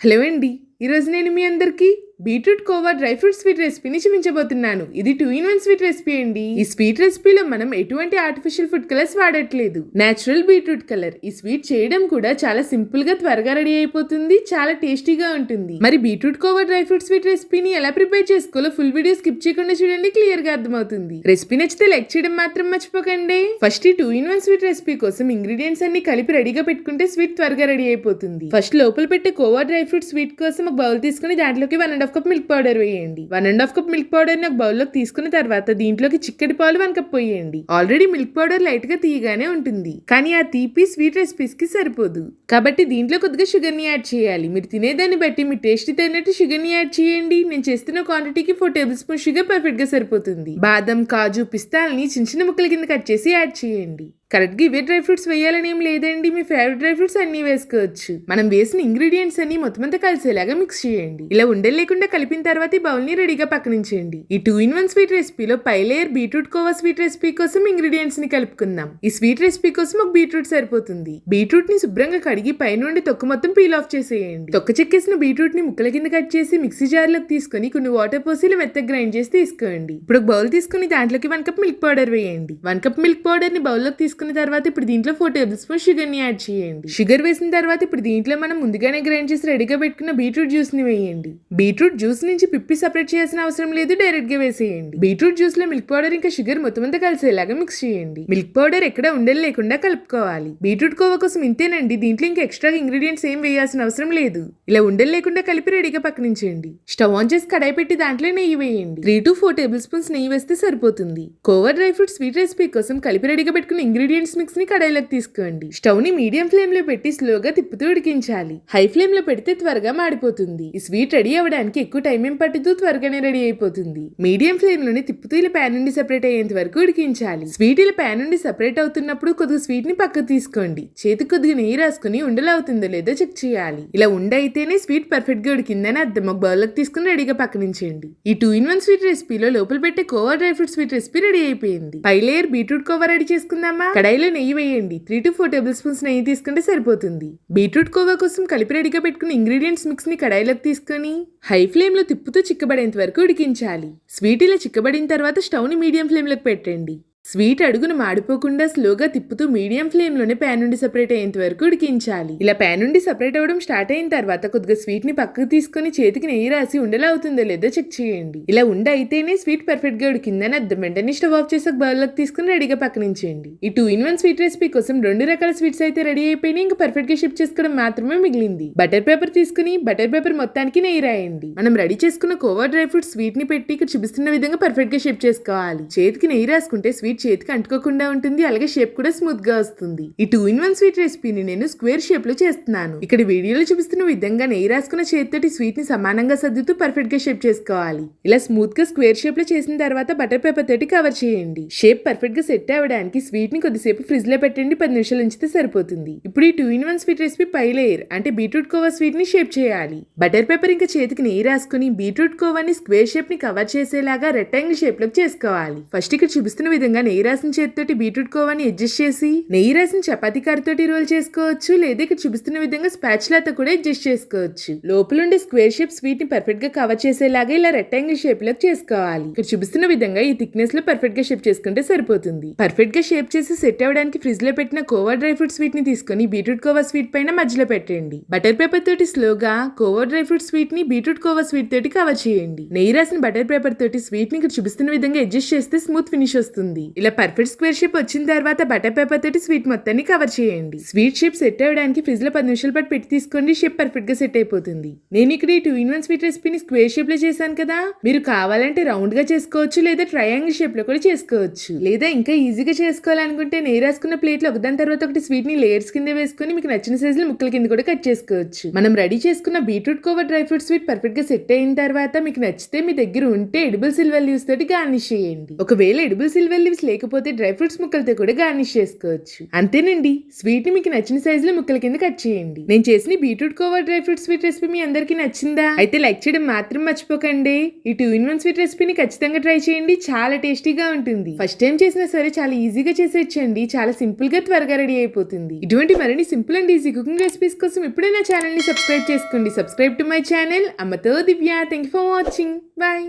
Hello అండి ఈరోజు నేను మీ అందరికీ beetroot kova dry fruit sweet రెసిపీని చూపించబోతున్నాను. ఇది two in one sweet recipe అండి. ఈ స్వీట్ రెసిపీలో మనం ఎటువంటి ఆర్టిఫిషియల్ ఫుడ్ కలర్స్ వాడట్లేదు. Natural beetroot colour. ఈ స్వీట్ చేయడం కూడా చాలా సింపుల్గా త్వరగా రెడీ అయిపోతుంది చాలా టేస్టీగా ఉంటుంది. మరి beetroot kova dry fruit sweet రెసిపీని ఎలా ప్రిపేర్ చేసుకోవాలో ఫుల్ వీడియో స్కిప్ చేయకుండా చూడండి క్లియర్గా అర్థమవుతుంది. రెసిపీ నచ్చితే లైక్ చేయడం మాత్రం మర్చిపోకండి. ఫస్ట్ ఈ two in one sweet recipe కోసం ఇంగ్రీడియంట్స్ అన్ని కలిపి రెడీగా పెట్టుకుంటే స్వీట్ త్వరగా రెడీ అయిపోతుంది. ఫస్ట్ లోపల పెట్టే కోవా డ్రై ఫ్రూట్ స్వీట్ కోసం ఒక బౌల్ తీసుకుని దాంట్లోకి one and half cup milk powder వేయండి. One and half cup milk పౌడర్ని ఒక బౌల్ తీసుకున్న తర్వాత దీంట్లోకి చిక్కటి పాలు వన్ కప్ పోయండి. ఆల్రెడీ మిల్క్ పౌడర్ లైట్గా తీయగానే ఉంటుంది. కానీ ఆ తీపి స్వీట్ రెసిపీస్కి సరిపోదు. కాబట్టి దీంట్లో కొద్దిగా షుగర్ని యాడ్ చేయాలి. మీరు తినేదాన్ని బట్టి మీ టేస్ట్ తగినట్టు షుగర్ని యాడ్ చేయండి. నేను చేస్తున్న క్వాంటిటీకి ఫోర్ టేబుల్ స్పూన్ షుగర్ పర్ఫెక్ట్గా సరిపోతుంది. బాదం కాజు పిస్తాల్ని చిన్న చిన్న ముక్కల కింద కట్ చేసి యాడ్ చేయండి. కరెక్ట్గా ఇవే డ్రై ఫ్రూట్స్ వేయాలని ఏం లేదండి. మీ ఫేవరెట్ డ్రై ఫ్రూట్స్ అన్ని వేసుకోవచ్చు. మనం వేసిన ఇంగ్రీడియంట్స్ అన్ని మొత్తం అంతా కలిసేలాగా మిక్స్ చేయండి. ఇలా ఉండలు లేకుండా కలిపిన తర్వాత ఈ బౌల్ని రెడీగా పక్కనుంచండి ఈ టూ ఇన్ వన్ స్వీట్ రెసిపీలో పై layer beetroot kova sweet recipe కోసం ఇంగ్రీడియంట్స్ని కలుపుకుందాం. ఈ స్వీట్ రెసిపీ కోసం ఒక బీట్రూట్ సరిపోతుంది. బీట్రూట్ని శుభ్రంగా కడిగి పైనుండి తొక్క మొత్తం పీల్ ఆఫ్ చేసేయండి. తొక్క చెక్కేసిన బీట్రూట్ని ముక్కల కింద కట్ చేసి మిక్సీ జార్లోకి తీసుకొని కొన్ని వాటర్ పోసి మెత్తగా గ్రైండ్ చేసి తీసుకోండి. ఇప్పుడు ఒక బౌల్ తీసుకుని దాంట్లోకి వన్ కప్ మిల్క్ పౌడర్ వేయండి. వన్ కప్ మిల్క్ పౌడర్ని బౌల్లోకి తీసుకున్న తర్వాత ఇప్పుడు దీంట్లో ఫోర్ టేబుల్ స్పూన్ షుగర్ని యాడ్ చేయండి. షుగర్ వేసిన తర్వాత ఇప్పుడు దీంట్లో మనం ముందుగానే గ్రైండ్ చేసి రెడీగా పెట్టుకున్న బీట్రూట్ జ్యూస్ని వేయండి. బీట్రూట్ జ్యూస్ నుంచి పిప్పి సపరేట్ చేయాల్సిన అవసరం లేదు డైరెక్ట్గా వేసేయండి. బీట్రూట్ జ్యూస్లో మిల్క్ పౌడర్ ఇంకా షుగర్ మొత్తం అంతా కలిసేలాగా మిక్స్ చేయండి. మిల్క్ పౌడర్ ఎక్కడ ఉండలు లేకుండా కలుపుకోవాలి. బీట్రూట్ కోవా కోసం ఇంతేనండి దీంట్లో ఇంకా ఎక్స్ట్రా ఇంగ్రీడియంట్స్ ఏం వేయాల్సిన అవసరం లేదు. ఇలా ఉండలు లేకుండా కలిపి రెడీగా పక్కనించేయండి. స్టవ్ ఆన్ చేసి కడాయి పెట్టి దాంట్లో నెయ్యి వేయండి. Three to four tablespoons నెయ్యి వేస్తే సరిపోతుంది. Kova dry fruit sweet recipe కోసం కలిపి రెడీగా పెట్టుకున్న ఇంగ్రీడియంట్స్ మిక్స్ని కడాయిలోకి తీసుకోండి. స్టవ్ని మీడియం ఫ్లేమ్లో పెట్టి స్లోగా తిప్పుతూ ఉడికించాలి. హై ఫ్లేమ్లో పెడితే త్వరగా మాడిపోతుంది. ఈ స్వీట్ రెడీ అవ్వడానికి ఎక్కువ టైం ఏం పట్టదు త్వరగానే రెడీ అయిపోతుంది. మీడియం ఫ్లేమ్లోనే తిప్పుతూ ఇలా ప్యాన్ నుండి సెపరేట్ అయ్యేంత వరకు ఉడికించాలి. స్వీట్ ఇలా ప్యాన్ నుండి సెపరేట్ అవుతున్నప్పుడు కొద్దిగా స్వీట్ని పక్కకు తీసుకోండి. చేతికి కొద్దిగా నెయ్యి రాసుకుని ఉండలు అవుతుందో లేదో చెక్ చేయాలి. ఇలా ఉండైతేనే స్వీట్ పర్ఫెక్ట్గా ఉడికిందని అర్థం ఒక బౌల్ తీసుకుని రెడీగా పక్కనించండి ఈ టూ ఇన్ వన్ స్వీట్ రెసిపీలో లోపల పెట్టే kova dry fruit sweet recipe ready అయిపోయింది. పై లేయర్ బీట్రూట్ కోవా రెడీ చేసుకుందామా? కడాయిలో నెయ్యి వేయండి. Three to four tablespoons నెయ్యి తీసుకుంటే సరిపోతుంది. బీట్రూట్ కోవా కోసం కలిపి రెడీగా పెట్టుకున్న ఇంగ్రీడియంట్స్ మిక్స్ని కడాయిలోకి తీసుకొని హై ఫ్లేమ్లో తిప్పుతో తిప్పుతూ చిక్కబడేంత వరకు ఉడికించాలి. స్వీట్ ఇలా చిక్కబడిన తర్వాత స్టవ్ని మీడియం ఫ్లేమ్లోకి పెట్టండి. స్వీట్ అడుగును మాడిపోకుండా స్లోగా తిప్పుతూ మీడియం ఫ్లేమ్లోనే ప్యాన్ నుండి సెపరేట్ అయ్యేంత వరకు ఉడికించాలి. ఇలా ప్యాన్ నుండి సెపరేట్ అవ్వడం స్టార్ట్ అయిన తర్వాత కొద్దిగా స్వీట్ని పక్కకు తీసుకొని చేతికి నెయ్యి రాసి ఉండలా అవుతుందో లేదో చెక్ చేయండి. ఇలా ఉండ అయితేనే స్వీట్ పర్ఫెక్ట్గా ఉడికిందని అర్థం వెంటనే స్టవ్ ఆఫ్ చేసి ఒక బౌల్లోకి తీసుకుని రెడీగా పక్కనించేయండి. ఈ two in one sweet recipe కోసం రెండు రకాల స్వీట్స్ అయితే రెడీ అయిపోయినాయి. ఇంకా పర్ఫెక్ట్గా షిఫ్ట్ చేసుకోవడం మాత్రమే మిగిలింది. బటర్ పేపర్ తీసుకుని బటర్ పేపర్ మొత్తానికి నెయ్యి రాయండి. మనం రెడీ చేసుకున్న కోవా డ్రై ఫ్రూట్ స్వీట్ని పెట్టి ఇక్కడ చూపిస్తున్న విధంగా పర్ఫెక్ట్గా షేప్ చేసుకోవాలి. చేతికి నెయ్యి రాసుకుంటే స్వీట్ చేతికి అంటుకోకుండా ఉంటుంది అలాగే షేప్ కూడా స్మూత్గా వస్తుంది. ఈ టూ ఇన్ వన్ స్వీట్ రెసిపీని నేను స్క్వేర్ షేప్లో చేస్తున్నాను. ఇక్కడ వీడియోలో చూపిస్తున్న విధంగా నెయ్యి రాసుకున్న చేతితోటి స్వీట్ని సమానంగా సర్దుతూ పర్ఫెక్ట్గా షేప్ చేసుకోవాలి. ఇలా స్మూత్గా స్క్వేర్ షేప్లో చేసిన తర్వాత బటర్ పేపర్ తోటి కవర్ చేయండి. షేప్ పర్ఫెక్ట్గా సెట్ అవ్వడానికి స్వీట్ని కొద్దిసేపు ఫ్రిడ్జ్లో పెట్టండి పది నిమిషాలు ఉంచితే సరిపోతుంది. ఇప్పుడు ఈ two in one sweet recipe pi layer అంటే బీట్రూట్ కోవా స్వీట్ని షేప్ చేయాలి. బటర్ పేపర్ ఇంకా చేతికి నెయ్యి రాసుకుని బీట్రూట్ కోవాని స్క్వేర్ షేప్ని కవర్ చేసేలాగా రెక్టాంగిల్ షేప్లో చేసుకోవాలి. ఫస్ట్ ఇక్కడ చూపిస్తున్న విధంగా నెయ్యి రాసిన చేతితోటి బీట్రూట్ కోవాని అడ్జస్ట్ చేసి నెయ్యి రాసిన చపాతీ కర్రతోటి రోల్ చేసుకోవచ్చు లేదా ఇక్కడ చూపిస్తున్న విధంగా స్పాచులాతో కూడా అడ్జస్ట్ చేసుకోవచ్చు. లోపల ఉండే స్క్వేర్ షేప్ స్వీట్ని పర్ఫెక్ట్గా కవర్ చేసేలాగా ఇలా రెక్టాంగిల్ షేప్లో చేసుకోవాలి. ఇక్కడ చూపిస్తున్న విధంగా ఈ థిక్నెస్లో పర్ఫెక్ట్గా షేప్ చేసుకుంటే సరిపోతుంది. పర్ఫెక్ట్గా షేప్ చేసి సెట్ అవ్వడానికి ఫ్రిడ్జ్లో పెట్టిన కోవా డ్రై ఫ్రూట్ స్వీట్ని తీసుకొని బీట్రూట్ కోవా స్వీట్ పైన మధ్యలో పెట్టండి. బటర్ పేపర్ తోటి స్లోగా కోవా డ్రై ఫ్రూట్ స్వీట్ని బీట్రూట్ కోవా స్వీట్ తోటి కవర్ చేయండి. నెయ్యి రాసిన బటర్ పేపర్ తోటి స్వీట్ని ఇక్కడ చూపిస్తున్న విధంగా అడ్జస్ట్ చేస్తే స్మూత్ ఫినిష్ వస్తుంది. ఇలా పర్ఫెక్ట్ స్క్వేర్ షేప్ వచ్చిన తర్వాత బటర్ పేపర్ తోటి స్వీట్ మొత్తాన్ని కవర్ చేయండి. స్వీట్ షేప్ సెట్ అవ్వడానికి ఫ్రిడ్జ్లో పది నిమిషాల పాటు పెట్టి తీసుకోండి షేప్ పర్ఫెక్ట్గా సెట్ అయిపోతుంది. నేను ఇక్కడ ఈ టూ ఇన్ వన్ స్వీట్ రెసిపీని స్క్వేర్ షేప్లో చేశాను కదా. మీరు కావాలంటే రౌండ్గా చేసుకోవచ్చు లేదా ట్రయాంగిల్ షేప్లో కూడా చేసుకోవచ్చు. లేదా ఇంకా ఈజీగా చేసుకోవాలనుకుంటే నేను రాసుకున్న ప్లేట్లో ఒకదాని తర్వాత ఒకటి స్వీట్ని లేయర్స్ కింద వేసుకొని మీకు నచ్చిన సైజులో ముక్కల కింద కూడా కట్ చేసుకోవచ్చు. మనం రెడీ చేసుకున్న beetroot kova dry fruit sweet పర్ఫెక్ట్గా సెట్ అయిన తర్వాత మీకు నచ్చితే మీ దగ్గర ఉంటే ఎడిబుల్ సిల్వర్ లీవ్స్ తోటి గార్నిష్ చేయండి. ఒకవేళ ఎడిబుల్ సిల్వర్ లీవ్స్ పీసెస్ లేకపోతే డ్రై ఫ్రూట్స్ ముక్కలతో కూడా గార్నిష్ చేసుకోవచ్చు. అంతేనండి. స్వీట్ని మీకు నచ్చిన సైజులో ముక్కల కింద కట్ చేయండి. నేను చేసిన beetroot kova dry fruit sweet recipe మీ అందరికీ నచ్చిందా? అయితే లైక్ చేయడం మాత్రం మర్చిపోకండి. ఈ టూ ఇన్ వన్ స్వీట్ రెసిపీని ఖచ్చితంగా ట్రై చేయండి. చాలా టేస్టీగా ఉంటుంది. ఫస్ట్ టైం చేసినా సరే చాలా ఈజీగా చేసేయచ్చండి చాలా సింపుల్గా త్వరగా రెడీ అయిపోతుంది. ఇటువంటి మరిన్ని simple and easy cooking recipes కోసం ఇప్పుడే నా ఛానల్ని సబ్స్క్రైబ్ చేసుకోండి. Subscribe to my channel. అమ్మతో Divya. Thank you for watching bye